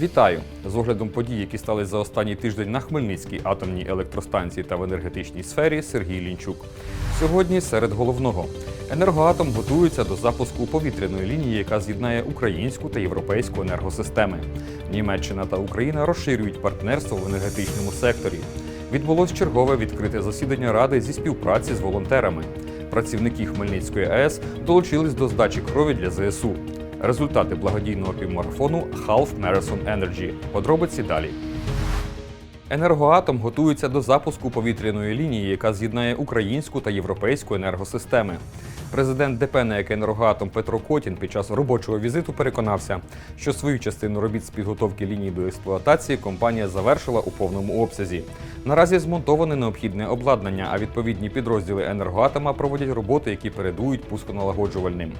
Вітаю! З оглядом подій, які стались за останній тиждень на Хмельницькій атомній електростанції та в енергетичній сфері Сергій Лінчук. Сьогодні серед головного. Енергоатом готується до запуску повітряної лінії, яка з'єднає українську та європейську енергосистеми. Німеччина та Україна розширюють партнерство в енергетичному секторі. Відбулось чергове відкрите засідання ради зі співпраці з волонтерами. Працівники Хмельницької АЕС долучились до здачі крові для ЗСУ. Результати благодійного півмарафону Half Marathon Energy. Подробиці далі. Енергоатом готується до запуску повітряної лінії, яка з'єднає українську та європейську енергосистеми. Президент ДП «НЕК «Енергоатом» Петро Котін під час робочого візиту переконався, що свою частину робіт з підготовки лінії до експлуатації компанія завершила у повному обсязі. Наразі змонтоване необхідне обладнання, а відповідні підрозділи енергоатома проводять роботи, які передують пусконалагоджувальним.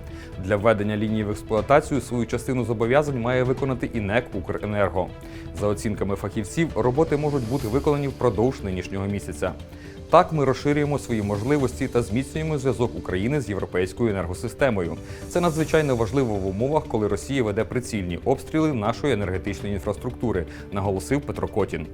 Для введення лінії в експлуатацію свою частину зобов'язань має виконати і НЕК «Укренерго». За оцінками фахівців, роботи можуть бути виконані впродовж нинішнього місяця. Так ми розширюємо свої можливості та зміцнюємо зв'язок України з європейською енергосистемою. Це надзвичайно важливо в умовах, коли Росія веде прицільні обстріли нашої енергетичної інфраструктури, наголосив Петро Котін.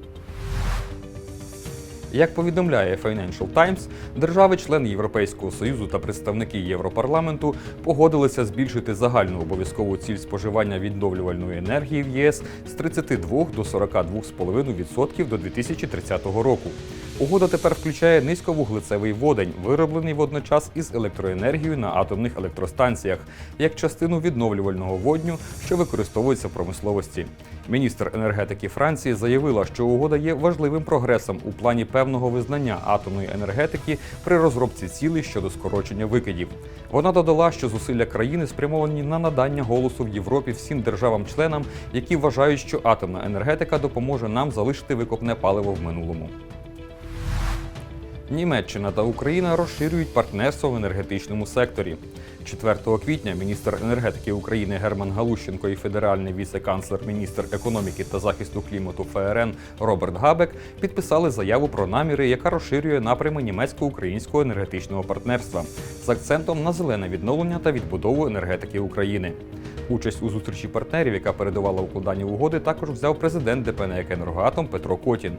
Як повідомляє Financial Times, держави-члени Європейського союзу та представники Європарламенту погодилися збільшити загальну обов'язкову ціль споживання відновлювальної енергії в ЄС з 32 до 42,5% до 2030 року. Угода тепер включає низьковуглецевий водень, вироблений водночас із електроенергією на атомних електростанціях, як частину відновлювального водню, що використовується в промисловості. Міністр енергетики Франції заявила, що угода є важливим прогресом у плані певного визнання атомної енергетики при розробці цілей щодо скорочення викидів. Вона додала, що зусилля країни спрямовані на надання голосу в Європі всім державам-членам, які вважають, що атомна енергетика допоможе нам залишити викопне паливо в минулому. Німеччина та Україна розширюють партнерство в енергетичному секторі. 4 квітня міністр енергетики України Герман Галущенко і федеральний віце-канцлер міністр економіки та захисту клімату ФРН Роберт Габек підписали заяву про наміри, яка розширює напрями німецько-українського енергетичного партнерства з акцентом на зелене відновлення та відбудову енергетики України. Участь у зустрічі партнерів, яка передувала укладанню угоди, також взяв президент ДП «Енергоатом» Петро Котін.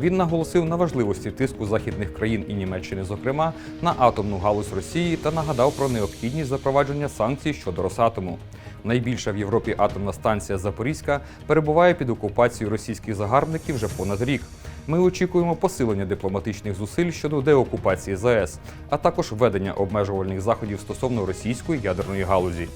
Він наголосив на важливості тиску західних країн і Німеччини, зокрема, на атомну галузь Росії та нагадав про необхідність запровадження санкцій щодо Росатому. Найбільша в Європі атомна станція Запорізька перебуває під окупацією російських загарбників вже понад рік. Ми очікуємо посилення дипломатичних зусиль щодо деокупації ЗАЕС, а також введення обмежувальних заходів стосовно російської ядерної галузі.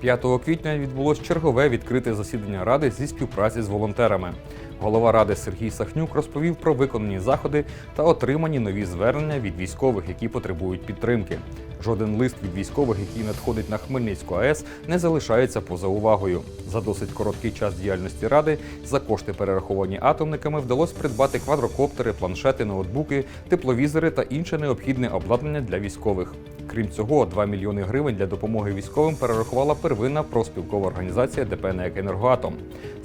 5 квітня відбулось чергове відкрите засідання ради зі співпраці з волонтерами. Голова ради Сергій Сахнюк розповів про виконані заходи та отримані нові звернення від військових, які потребують підтримки. Жоден лист від військових, який надходить на Хмельницьку АЕС, не залишається поза увагою. За досить короткий час діяльності ради за кошти, перераховані атомниками, вдалося придбати квадрокоптери, планшети, ноутбуки, тепловізори та інше необхідне обладнання для військових. Крім цього, 2 мільйони гривень для допомоги військовим перерахувала первинна профспілкова організація ДП «НЕК «Енергоатом».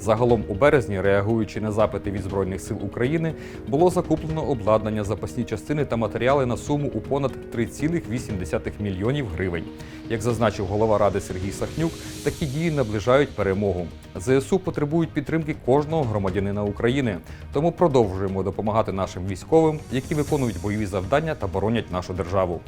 Загалом у березні, реагуючи на запити від збройних сил України, було закуплено обладнання, запасні частини та матеріали на суму у понад 3,8 мільйонів гривень. Як зазначив голова ради Сергій Сахнюк, такі дії наближають перемогу. ЗСУ потребують підтримки кожного громадянина України, тому продовжуємо допомагати нашим військовим, які виконують бойові завдання та боронять нашу державу.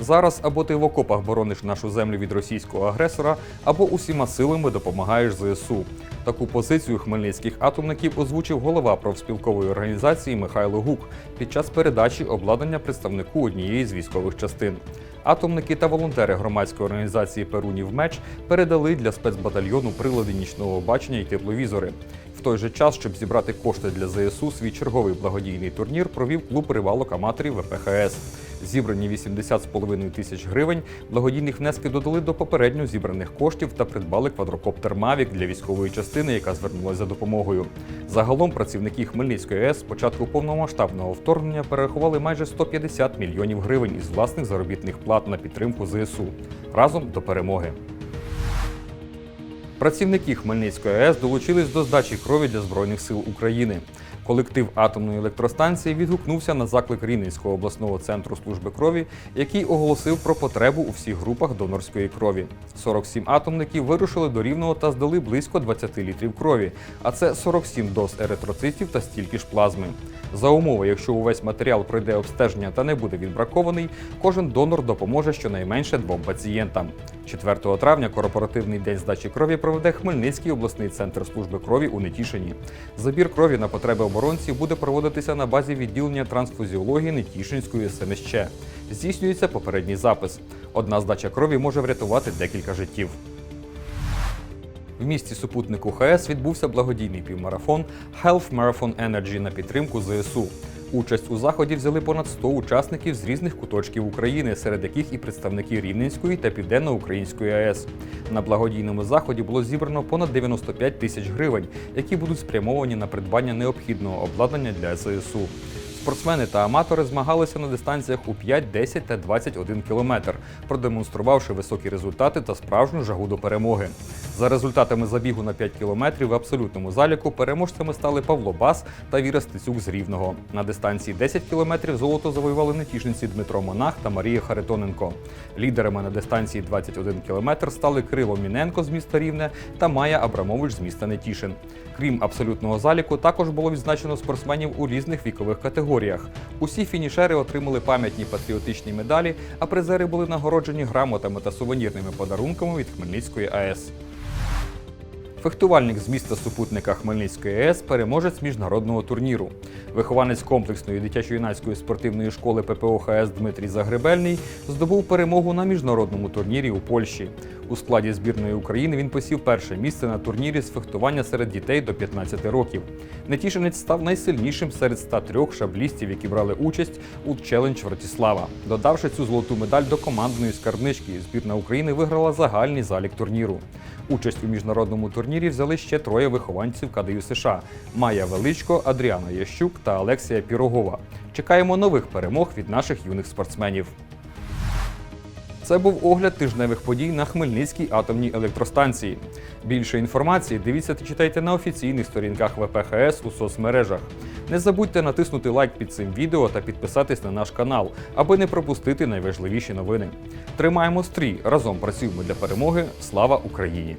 Зараз або ти в окопах борониш нашу землю від російського агресора, або усіма силами допомагаєш ЗСУ. Таку позицію хмельницьких атомників озвучив голова профспілкової організації Михайло Гук під час передачі обладнання представнику однієї з військових частин. Атомники та волонтери громадської організації Перунів Меч передали для спецбатальйону прилади нічного бачення і тепловізори. В той же час, щоб зібрати кошти для ЗСУ, свій черговий благодійний турнір провів клуб рибалок аматорів ВПХС. Зібрані 80,5 тисяч гривень благодійних внески додали до попередньо зібраних коштів та придбали квадрокоптер Мавік для військової частини, яка звернулася за допомогою. Загалом працівники Хмельницької АЕС з початку повномасштабного вторгнення перерахували майже 150 мільйонів гривень із власних заробітних плат на підтримку ЗСУ разом до перемоги. Працівники Хмельницької АЕС долучились до здачі крові для Збройних сил України. Колектив атомної електростанції відгукнувся на заклик Рівненського обласного центру служби крові, який оголосив про потребу у всіх групах донорської крові. 47 атомників вирушили до рівного та здали близько 20 літрів крові, а це 47 доз еритроцитів та стільки ж плазми. За умови, якщо увесь матеріал пройде обстеження та не буде відбракований, кожен донор допоможе щонайменше двом пацієнтам. 4 травня корпоративний день здачі крові проведе Хмельницький обласний центр служби крові у Нетішині. Забір крові на потреби оборонців буде проводитися на базі відділення трансфузіології Нетішинської СМЩ. Здійснюється попередній запис. Одна здача крові може врятувати декілька життів. В місті супутнику ХС відбувся благодійний півмарафон Health Marathon Energy на підтримку ЗСУ. Участь у заході взяли понад 100 учасників з різних куточків України, серед яких і представники Рівненської та Південно-Української АЕС. На благодійному заході було зібрано понад 95 тисяч гривень, які будуть спрямовані на придбання необхідного обладнання для ЗСУ. Спортсмени та аматори змагалися на дистанціях у 5, 10 та 21 кілометр, продемонструвавши високі результати та справжню жагу до перемоги. За результатами забігу на 5 кілометрів в абсолютному заліку переможцями стали Павло Бас та Віра Стецюк з Рівного. На дистанції 10 кілометрів золото завоювали нетішинці Дмитро Монах та Марія Харитоненко. Лідерами на дистанції 21 кілометр стали Криво Міненко з міста Рівне та Майя Абрамович з міста Нетішин. Крім абсолютного заліку, також було відзначено спортсменів у різних вікових категоріях. Усі фінішери отримали пам'ятні патріотичні медалі, а призери були нагороджені грамотами та сувенірними подарунками від Хмельницької АЕС. Фехтувальник з міста супутника Хмельницької АЕС переможець міжнародного турніру. Вихованець комплексної дитячо-юнацької спортивної школи ППО ХС Дмитрій Загребельний здобув перемогу на міжнародному турнірі у Польщі. У складі збірної України він посів перше місце на турнірі з фехтування серед дітей до 15 років. Нетішинець став найсильнішим серед 103 шаблістів, які брали участь у челендж Вратіслава. Додавши цю золоту медаль до командної скарбнички, збірна України виграла загальний залік турніру. Участь у міжнародному турнірі взяли ще троє вихованців КДЮ США: Майя Величко, Адріана Ящук та Олексія Пірогова. Чекаємо нових перемог від наших юних спортсменів. Це був огляд тижневих подій на Хмельницькій атомній електростанції. Більше інформації дивіться та читайте на офіційних сторінках ВПХС у соцмережах. Не забудьте натиснути лайк під цим відео та підписатись на наш канал, аби не пропустити найважливіші новини. Тримаємо стрій, разом працюємо для перемоги. Слава Україні!